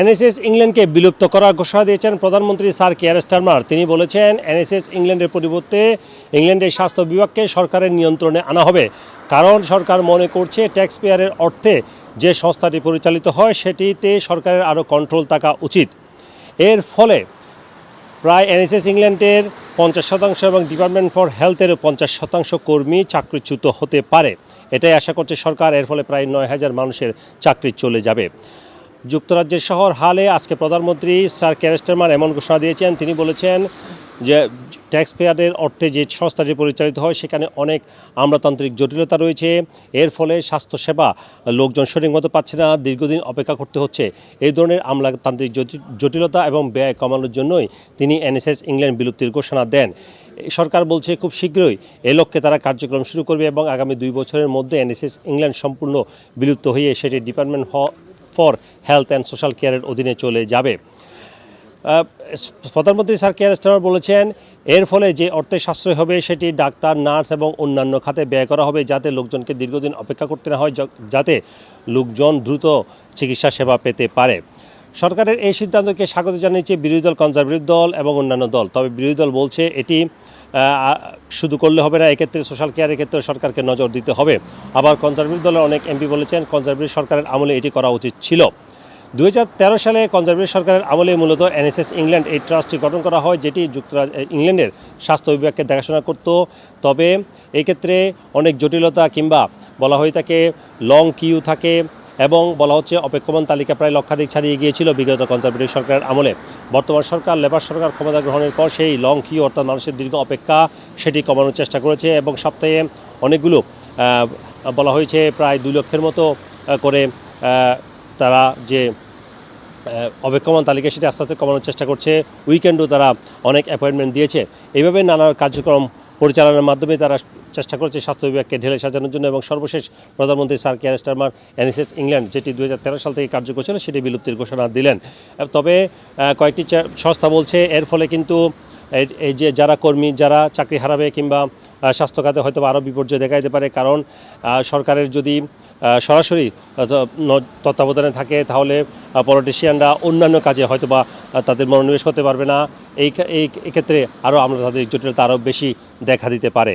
NSS ইংল্যান্ডকে বিলুপ্ত করার ঘোষণা দিয়েছেন প্রধানমন্ত্রী স্যার কেয়ার স্টারমার। তিনি বলেছেন, এনএসএস ইংল্যান্ডের পরিবর্তে ইংল্যান্ডের স্বাস্থ্য বিভাগকে সরকারের নিয়ন্ত্রণে আনা হবে। কারণ সরকার মনে করছে ট্যাক্স পেয়ারের অর্থে যে সংস্থাটি পরিচালিত হয়, সেটিতে সরকারের আরও কন্ট্রোল থাকা উচিত। এর ফলে প্রায় এনএসএস ইংল্যান্ডের পঞ্চাশ শতাংশ এবং ডিপার্টমেন্ট ফর হেলথের পঞ্চাশ শতাংশ কর্মী চাকরিচ্যুত হতে পারে। এটাই আশা করছে সরকার। এর ফলে প্রায় নয় হাজার মানুষের চাকরি চলে যাবে। যুক্তরাজ্যের শহর হালে আজকে প্রধানমন্ত্রী স্যার ক্যারেস্টারমান এমন ঘোষণা দিয়েছেন। তিনি বলেছেন যে ট্যাক্স পেয়ারের অর্থে যে সংস্থাটি পরিচালিত হয়, সেখানে অনেক আমলাতান্ত্রিক জটিলতা রয়েছে। এর ফলে স্বাস্থ্যসেবা লোকজন সঠিক মতো পাচ্ছে না, দীর্ঘদিন অপেক্ষা করতে হচ্ছে। এই ধরনের আমলাতান্ত্রিক জটিলতা এবং ব্যয় কমানোর জন্যই তিনি এনএসএস ইংল্যান্ড বিলুপ্তির ঘোষণা দেন। সরকার বলছে, খুব শীঘ্রই এ লক্ষ্যে তারা কার্যক্রম শুরু করবে এবং আগামী দুই বছরের মধ্যে এনএসএস ইংল্যান্ড সম্পূর্ণ বিলুপ্ত হয়ে সেটি department for health and social কেয়ারের অধীনে চলে যাবে। প্রধানমন্ত্রী স্যার কেয়ার স্টার বলেছেন, এর ফলে যে অর্থে সাশ্রয় হবে সেটি ডাক্তার, নার্স এবং অন্যান্য খাতে ব্যয় করা হবে যাতে লোকজনকে দীর্ঘদিন অপেক্ষা করতে না হয় যাতে লোকজন দ্রুত চিকিৎসা সেবা পেতে পারে। সরকারের এই সিদ্ধান্তকে স্বাগত জানিয়েছে বিরোধী দল, কনজারভেটিভ দল এবং অন্যান্য দল। তবে বিরোধী দল বলছে, এটি শুধু করলে হবে না, এক্ষেত্রে সোশ্যাল কেয়ারের ক্ষেত্রে সরকারকে নজর দিতে হবে। আবার কনজারভেটিভ দলের অনেক এমপি বলেছেন কনজারভেটিভ সরকারের আমলে এটি করা উচিত ছিল। দু হাজার তেরো সালে কনজারভেটিভ সরকারের আমলে মূলত এনএসএস ইংল্যান্ড এই ট্রাস্টটি গঠন করা হয়, যেটি যুক্তরাজ্য ইংল্যান্ডের স্বাস্থ্য বিভাগকে দেখাশোনা করত। তবে এই ক্ষেত্রে অনেক জটিলতা কিংবা বলা হয়ে থাকে লং কিউ থাকে এবং বলা হচ্ছে অপেক্ষমান তালিকা প্রায় লক্ষাধিক ছাড়িয়ে গিয়েছিল বিগত কনজারভেটিভ সরকারের আমলে। বর্তমান সরকার, লেবার সরকার ক্ষমতা গ্রহণের পর সেই লং কিউ অর্থাৎ মানুষের দীর্ঘ অপেক্ষা সেটি কমানোর চেষ্টা করেছে এবং সপ্তাহে অনেকগুলো বলা হয়েছে প্রায় দুই লক্ষের মতো করে তারা যে অপেক্ষমান তালিকা সেটি আস্তে আস্তে কমানোর চেষ্টা করছে। উইকেন্ডও তারা অনেক অ্যাপয়েন্টমেন্ট দিয়েছে। এইভাবে নানা কার্যক্রম পরিচালনার মাধ্যমে তারা চেষ্টা করছে স্বাস্থ্য বিভাগকে ঢেলে সাজানোর জন্য এবং সর্বশেষ প্রধানমন্ত্রী sir Keir Starmer NHS England, যেটি দু হাজার তেরো সাল থেকে কার্যকর ছিল সেটি বিলুপ্তির ঘোষণা দিলেন। তবে কয়েকটি সংস্থা বলছে এর ফলে কিন্তু এই- যে যারা কর্মী, যারা চাকরি হারাবে কিংবা স্বাস্থ্য খাতে হয়তো আরও বিপর্যয় দেখা দিতে পারে, কারণ সরকারের যদি সরাসরি তত্ত্বাবধানে থাকে, তাহলে পলিটিশিয়ানরা অন্যান্য কাজে হয়তো বা তাদের মনোনিবেশ করতে পারবে না। এই এই এক্ষেত্রে আরও আমরা তাদের জটিলতা আরও বেশি দেখা দিতে পারে।